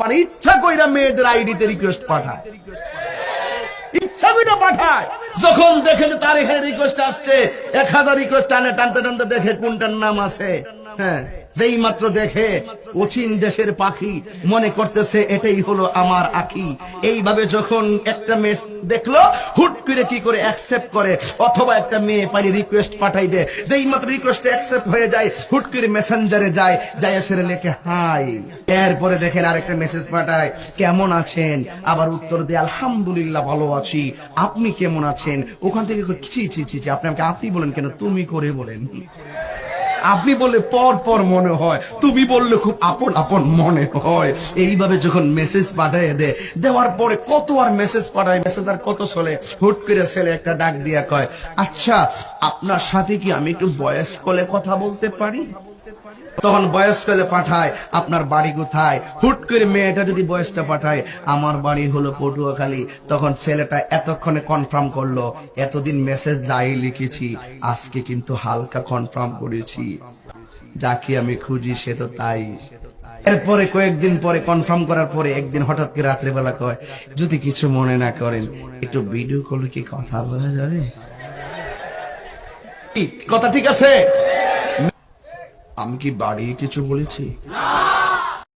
পারে। ইচ্ছা কইরা মেয়েদের আইডিতে রিকোয়েস্ট পাঠায়। ইচ্ছা কইরা পাঠায়। যখন দেখে যে তার এখানে রিকোয়েস্ট আসছে, এক হাজার রিকোয়েস্ট টানে টানতে টানতে দেখে কোনটার নাম আছে। হ্যাঁ যেই মাত্র দেখে অচিন দেশের পাখি মনে করতেছে এটাই হলো আমার আখি। এইভাবে যখন একটা মেয়ে দেখল, হুট করে কি করে অ্যাকসেপ্ট করে, অথবা একটা মেয়ে পারি রিকোয়েস্ট পাঠাই দে যেই মাত্র রিকোয়েস্ট অ্যাকসেপ্ট হয়ে যায়, হুট করে মেসেঞ্জারে যায় যায় সেরে লেখে, হাই। এরপরে দেখেন আরেকটা মেসেজ পাঠায়, কেমন আছেন? আবার উত্তর দিয়ে, আলহামদুলিল্লাহ ভালো আছি। আপনি কেমন আছেন? ওখান থেকে ছি ছি ছি আপনি আপনি বলেন কেন? তুমি করে বলেন। আপনি বললে পর পর মনে হয়, তুমি বললে খুব আপন আপন মনে হয়। এইভাবে যখন মেসেজ পাঠাইয়া দেয় দেওয়ার পরে কত আর মেসেজ পাঠায় মেসেজ আর কত চলে হুট করে ছেলে একটা ডাক দিয়া কয় আচ্ছা আপনার সাথে কি আমি একটু বয়স কলে কথা বলতে পারি? তখন বয়স্কলে পাঠায়, আপনার বাড়ি কোথায়? হুট করে মেয়েটা যদি বয়সটা পাঠায়, আমার বাড়ি হলো পটুয়াখালী। তখন ছেলেটা এতক্ষণে কনফার্ম করল, এতদিন মেসেজ যাই লিখেছি, আজকে কিন্তু হালকা কনফার্ম করেছি। যাকে আমি খুঁজি সে তো তাই। এরপরে কয়েকদিন পরে কনফার্ম করার পরে একদিন হঠাৎ করে রাত্রেবেলা কয়, যদি কিছু মনে না করেন, একটু ভিডিও কলে কি কথা বলা যাবে? কথা ঠিক আছে? আমি কি বাড়িয়ে কিছু বলেছি?